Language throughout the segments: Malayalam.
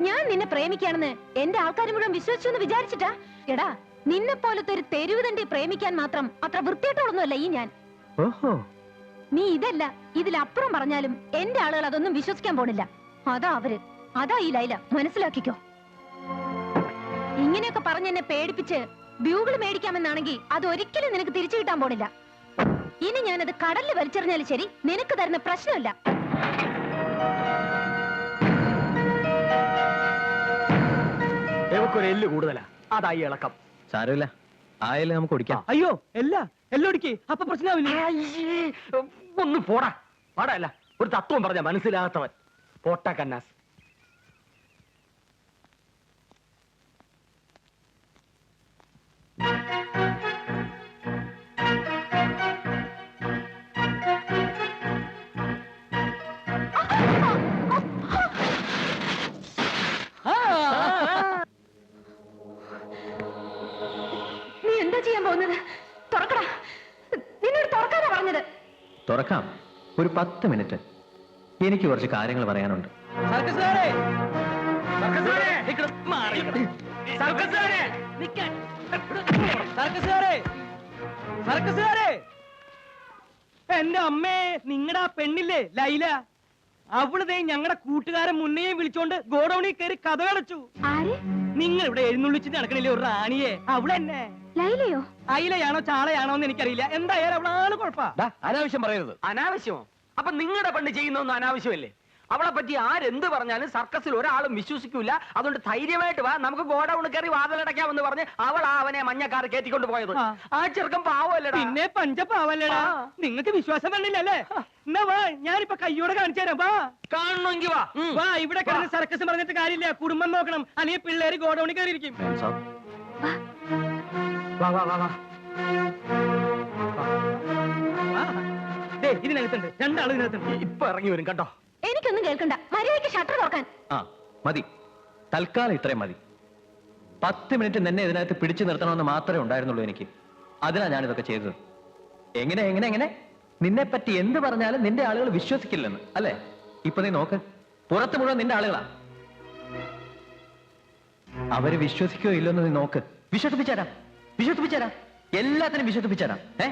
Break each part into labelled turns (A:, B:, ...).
A: ഞാൻ നിന്നെ പ്രേമിക്കാണെന്ന് എന്റെ ആൾക്കാർ മുഴുവൻ വിശ്വസിച്ചു എന്ന് വിചാരിച്ചിട്ടാ? എടാ നിന്നെ പോലത്തെ ഒരു തെരുവ് പ്രേമിക്കാൻ മാത്രം അത്ര വൃത്തിയായിട്ടൊന്നുമല്ല ഈ ഞാൻ.
B: ഓഹോ.
A: നീ ഇതല്ല ഇതിലപ്പുറം പറഞ്ഞാലും എന്റെ ആളുകൾ അതൊന്നും വിശ്വസിക്കാൻ പോണില്ല. അതാ അവർ. അതാ ഈ ലൈല. മനസ്സിലാക്കിക്കോ. ഇങ്ങനെയൊക്കെ പറഞ്ഞ് എന്നെ പേടിപ്പിച്ച് ബ്യൂഗിൾ മേടിക്കാമെന്നാണെങ്കിൽ അത് ഒരിക്കലും നിനക്ക് തിരിച്ചു കിട്ടാൻ പോണില്ല. ഇനി ഞാനത് കടലിൽ വലിച്ചെറിഞ്ഞാലും ശരി നിനക്ക് തരുന്ന പ്രശ്നമില്ല.
B: എല്ല് കൂടുതലാ. അതായി ഇളക്കം.
C: സാരമില്ല. ആയാലും നമുക്ക് കുടിക്കാം.
B: അയ്യോ എല്ല എല്ലൊടിക്ക് അപ്പൊ പ്രശ്നമാവില്ലേ ഒന്ന് പോടാ. പാടാ അല്ല. ഒരു തത്വം പറഞ്ഞ മനസ്സിലാകാത്തവൻ. പോട്ട കന്നാസ്
A: നീ എന്താ ചെയ്യാൻ പോകുന്നത്? തുറക്കടാ. നിന്നോട് തുറക്കാനാ പറഞ്ഞത്.
C: തുറക്കാം. ഒരു പത്ത് മിനിറ്റ്. എനിക്ക് കുറച്ച് കാര്യങ്ങൾ പറയാനുണ്ട്.
B: എന്റെ അമ്മേ നിങ്ങളുടെ ആ പെണ്ണില്ലേ ലൈല? അവളതേ ഞങ്ങളുടെ കൂട്ടുകാരൻ മുന്നേ വിളിച്ചോണ്ട് ഗോഡൌണിൽ കയറി കഥ അടച്ചു
A: ആര്?
B: നിങ്ങൾ ഇവിടെ എഴുന്നള്ളിച്ച് നടക്കണില്ലേ ഒരു റാണിയെ? അവളെന്നെ.
A: ലൈലയോ?
B: അയിലയാണോ ചാളയാണോ എന്ന് എനിക്കറിയില്ല. എന്തായാലും അവളാണ് കുഴപ്പ.
D: അനാവശ്യം പറയരുത്.
B: അനാവശ്യമോ? അപ്പൊ നിങ്ങളുടെ പെണ്ണ് ചെയ്യുന്നൊന്നും അനാവശ്യമല്ലേ? അവളെ പറ്റി ആരെന്ത് പറഞ്ഞാലും സർക്കസിൽ ഒരാളും വിശ്വസിക്കൂല. അതുകൊണ്ട് ധൈര്യമായിട്ട് വാ നമുക്ക് ഗോഡൌൺ കയറി വാതിലടക്കാമെന്ന് പറഞ്ഞ് അവൾ ആ അവനെ മഞ്ഞക്കാർ കയറ്റിക്കൊണ്ട് പോയത്. ആ. ചെറുക്കൻ പാവല്ലടാ
E: പിന്നെ പഞ്ചപാവല്ലടാ. നിങ്ങൾക്ക് വിശ്വാസം വന്നില്ലല്ലേ? എന്നാ വാ ഞാനിപ്പോ കയ്യോടെ കാണിച്ചു തരാം. വാ.
B: കാണണമെങ്കിൽ വാ.
E: വാ ഇവിടെ കിടന്ന് സർക്കസ് പറഞ്ഞിട്ട് കാര്യമില്ല. കുടുംബം നോക്കണം. അല്ലെങ്കിൽ പിള്ളേര് ഗോഡൗണിൽ കയറിയിരിക്കും.
B: വാ വാ വാ.
E: ഇതിനകത്തുണ്ട്. രണ്ടാളും ഇതിനകത്തുണ്ട്
B: ഇപ്പൊ ഇറങ്ങി വരും കണ്ടോ?
A: എനിക്കൊന്നും കേൾക്കണ്ട. മര്യാദയ്ക്ക് ഷട്ടർ തുറക്കാൻ.
C: ആ മതി. തൽക്കാലം ഇത്രയും മതി. പത്ത് മിനിറ്റ് നിന്നെ ഇതിനകത്ത് പിടിച്ചു നിർത്തണമെന്ന് മാത്രമേ ഉണ്ടായിരുന്നുള്ളൂ എനിക്ക്. അതിനാ ഞാൻ ഇതൊക്കെ ചെയ്തത്. എങ്ങനെ എങ്ങനെ എങ്ങനെ? നിന്നെ പറ്റി എന്ത് പറഞ്ഞാലും നിന്റെ ആളുകൾ വിശ്വസിക്കില്ലെന്ന് അല്ലേ? ഇപ്പൊ നീ നോക്ക്. പുറത്ത് മുഴുവൻ നിന്റെ ആളുകളാ. അവർ വിശ്വസിക്കോ ഇല്ലെന്ന് നീ നോക്ക്. വിശ്വസിപ്പിച്ചാരാ വിശ്വസിപ്പിച്ചാരാ എല്ലാത്തിനും വിശ്വസിപ്പിച്ചാരാ ഏ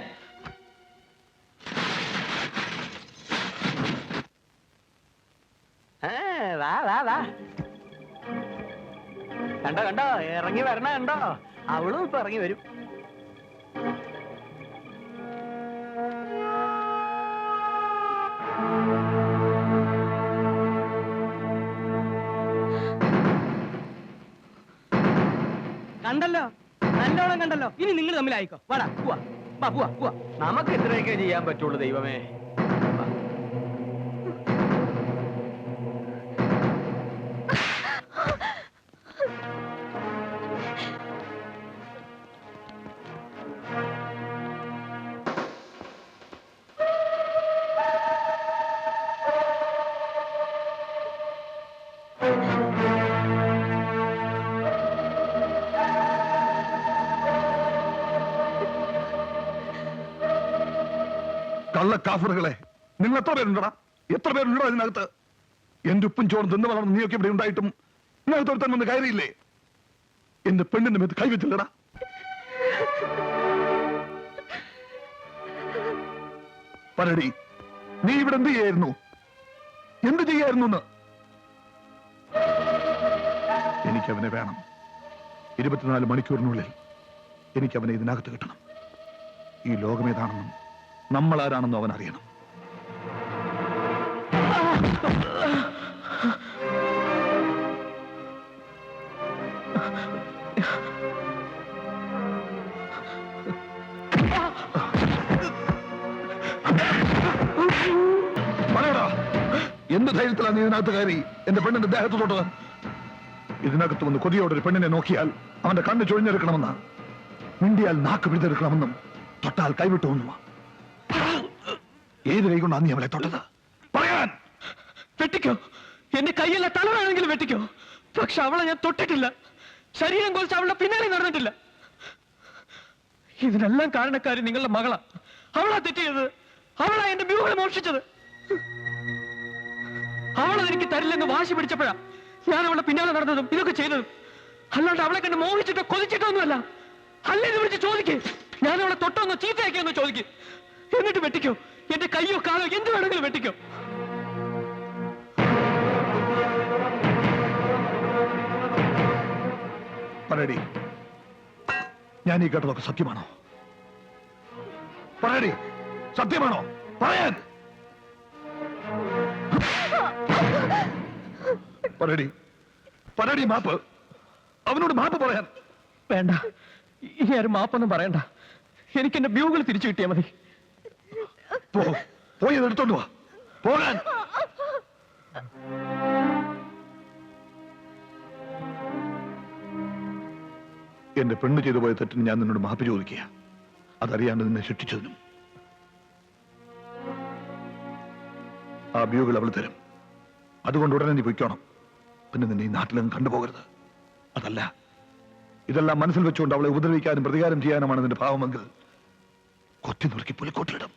B: ഏ, വാ വാ വാ കണ്ടോ കണ്ടോ? ഇറങ്ങി വരണ കണ്ടോ? അവളും ഇപ്പൊ ഇറങ്ങി വരും.
E: കണ്ടല്ലോ? നല്ലോണം കണ്ടല്ലോ? ഇനി നിങ്ങൾ തമ്മിലായിക്കോ. വാടാ പോവാ. വാ പോവാ പോവാ.
B: നമുക്ക് ഇത്രയൊക്കെ ചെയ്യാൻ പറ്റുള്ളൂ ദൈവമേ.
F: കള്ളക്കാഫറുകളെ നിങ്ങൾ എത്ര പേരുണ്ടടാ? എത്ര പേരുണ്ടോ അതിനകത്ത് എന്റെ ഉപ്പും ചോറും തിന്നു വളർന്ന് നീയൊക്കെ ഇവിടെ ഉണ്ടായിട്ടും ഇതിനകത്ത് ഒരുത്തൻ വന്ന് കയറിയില്ലേ? എന്റെ പെണ്ണിന്റെ മേത്ത് കൈവച്ചില്ലടാ. പറയടി നീ ഇവിടെ എന്ത് ചെയ്യായിരുന്നു? എന്ത് ചെയ്യായിരുന്നു എനിക്ക് അവനെ വേണം. ഇരുപത്തിനാല് മണിക്കൂറിനുള്ളിൽ എനിക്ക് അവനെ ഇതിനകത്ത് കിട്ടണം. ഈ ലോകമേതാണെന്നും നമ്മൾ ആരാണെന്നും അവൻ അറിയണം എന്ത് ധൈര്യത്തിലാണ് നീ ഇതിനകത്ത് കയറി? എന്റെ പെണ്ണിന്റെ ദേഹത്ത് തൊട്ടത്? ഇതിനകത്ത് വന്ന് കൊതിയോടെ ഒരു പെണ്ണിനെ നോക്കിയാൽ അവന്റെ കണ്ണ് ചൊഴിഞ്ഞെടുക്കണമെന്ന്. മിണ്ടിയാൽ നാക്ക് പിടിതെടുക്കണമെന്നും തൊട്ടാൽ കൈവിട്ടുവെന്നുമാ ഏത് കൈ കൊണ്ടാണ് നീ അവളെ തൊട്ടത്? പറയാൻ!
C: വെട്ടിക്കോ.
E: എന്റെ കൈയല്ല തല വേണമെങ്കിലും വെട്ടിക്കോ. പക്ഷെ അവളെ ഞാൻ തൊട്ടിട്ടില്ല. ശരീരം കുറിച്ച് അവളുടെ പിന്നാലെ നടന്നിട്ടില്ല. ഇതിനെല്ലാം കാരണക്കാരി നിങ്ങളുടെ മകളാ. അവളാ തെറ്റിയത് അവളാ എന്റെ മ്യൂകളെ മോഷിച്ചത് അവളെ എനിക്ക് തരില്ലെന്ന് വാശി പിടിച്ചപ്പോഴാ ഞാൻ അവളെ പിന്നാലെ നടന്നതും ഇതൊക്കെ ചെയ്തതും. അല്ലാണ്ട് അവളെ കണ്ട് മോഹിച്ചിട്ടോ കൊതിച്ചിട്ടോ ഒന്നുമല്ല. അല്ലേ എന്ന് വിളിച്ച് ചോദിക്കേ. ഞാൻ അവളെ തൊട്ടൊന്നോ ചീത്തയാക്കിയെന്നോ ചോദിക്കും. എന്നിട്ട് വെട്ടിക്കോ. എന്റെ കയ്യോ കാലോ എന്ത് വേണമെങ്കിലും വെട്ടിക്കോ.
F: പറയടി. ഞാൻ ഈ കേട്ടതൊക്കെ സത്യമാണോ? പറയടി. സത്യമാണോ? പറയാൻ. പറയടി പറയടി മാപ്പ്. അവനോട് മാപ്പ് പറയാൻ.
E: വേണ്ട. ഇനി ആരും മാപ്പൊന്നും പറയണ്ട. എനിക്ക് എന്റെ ബ്യൂകൾ തിരിച്ചു കിട്ടിയാ മതി.
F: പോയി എടുത്തോണ്ട് വാ. പോകാൻ. എന്റെ പെണ്ണ് ചെയ്തു പോയ തെറ്റിന് ഞാൻ നിന്നോട് മാപ്പ് ചോദിക്കുക അതറിയാണ്ട് നിന്നെ ശിക്ഷിച്ചതിനും. ആ ബ്യൂകൾ അവൾ തരും. അതുകൊണ്ട് ഉടനെ നീ പൊയ്ക്കോണം. പിന്നെ നിന്നെ ഈ നാട്ടിലൊന്നും കണ്ടുപോകരുത്. അതല്ല ഇതെല്ലാം മനസ്സിൽ വെച്ചുകൊണ്ട് അവളെ ഉപദ്രവിക്കാനും പ്രതികാരം ചെയ്യാനുമാണ് നിന്റെ ഭാവമെങ്കിൽ കൊത്തി നുറുക്കി പുലിക്കോട്ടിലിടും.